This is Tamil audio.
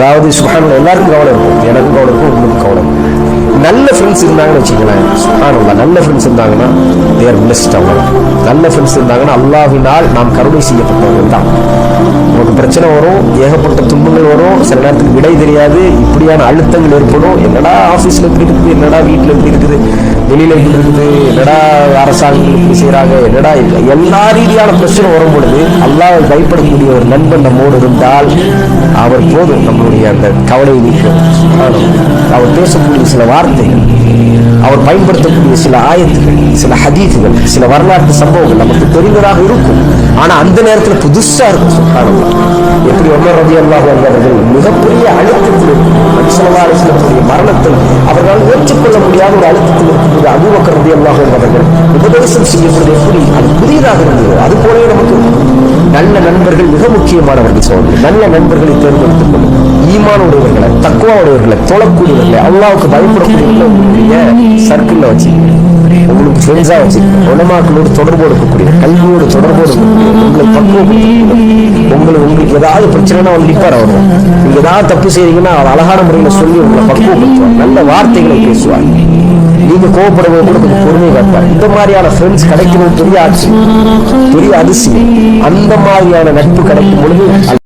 அதாவது சுகானம் எல்லாருக்கும் கவலை இருக்கும். எனக்கும் கவனம் இருக்கும் உங்களுக்கு கவனம் நல்ல ஃப்ரெண்ட்ஸ் இருந்தாங்கன்னு வச்சுக்கலாம் சுகானல்லா நல்ல ஃப்ரெண்ட்ஸ் இருந்தாங்கன்னா தேர் பிளஸ்ட் அவங்க. நல்ல ஃப்ரெண்ட்ஸ் இருந்தாங்கன்னா அல்லாவினால் நாம் கருணை செய்யப்பட்டவர்கள் தான். நமக்கு பிரச்சனை வரும் ஏகப்பட்ட துன்பங்கள் வரும் சில நேரத்துக்கு விடை தெரியாது இப்படியான அழுத்தங்கள் ஏற்படும். என்னடா ஆஃபீஸில் இப்படி இருக்குது என்னடா வீட்டில் இப்படி இருக்குது வெளியில் இப்படி இருக்குது என்னடா அரசாங்கம் செய்கிறாங்க என்னடா இல்லை எல்லா ரீதியான பிரச்சனை வரும் பொழுது அல்லாவை பயப்படக்கூடிய ஒரு நண்பன் நம்மோடு இருந்தால் அவர் போதும் நம்மளுடைய அந்த கவலையை நீக்கம். அவர் பேசக்கூடிய சில வார்த்தைகள் அவர் பயன்படுத்தக்கூடிய சில ஆயத்துகள் சில ஹதீதுகள் சில வரலாற்று சம்பவங்கள் நமக்கு தெரிந்ததாக இருக்கும். ஆனா அந்த நேரத்துல புதுசா இருக்கும் சுல்தானல்லா எப்படி உமர் ரதி அல்லாஹ் அவர்கள் மிகப்பெரிய அழுத்தத்தில் நபிசல்லா மரணத்தில் அவர்களால் ஏற்றுக்கொள்ள முடியாத ஒரு அழுத்தத்தில் இருக்கக்கூடிய அபுபக்கர் ரவி அல்லாஹ் அவர்கள் உபதேசம் செய்யப்படுவது எப்படி அது புதியதாக இருந்தது அது போலவே நமக்கு நல்ல நண்பர்கள் மிக முக்கியமானவர்கள் சொல்வது நல்ல நண்பர்களை தேர்ந்தெடுத்துக் கொள்ளும். ஈமான் உடையவர்களை தக்குவா உடையவர்களை தொழக்கூடியவர்களை அல்லாவுக்கு பயப்படக்கூடியவர்களை உங்களுடைய சர்க்கிள்ல வச்சு உங்களுக்கு ஃப்ரெண்ட்ஸா வச்சு உலமாக்களோடு தொடர்பு இருக்கக்கூடிய கல்வியோடு தொடர்போடு உங்களை பக்குவம் உங்களை உங்களுக்கு ஏதாவது பிரச்சனைனா வந்து நிப்பார் அவர். நீங்க ஏதாவது தப்பு செய்றீங்கன்னா அவர் அழகான முறையில் சொல்லி உங்களை பக்குவப்படுத்துவார் நல்ல வார்த்தைகளை பேசுவார். நீங்க கோவப்படுவது கூட கொஞ்சம் பொறுமை காப்பார் இந்த மாதிரியான ஃப்ரெண்ட்ஸ் கிடைக்கணும் பெரிய ஆட்சி பெரிய அதிசயம் அந்த மாதிரியான நட்பு கிடைக்கும் பொழுது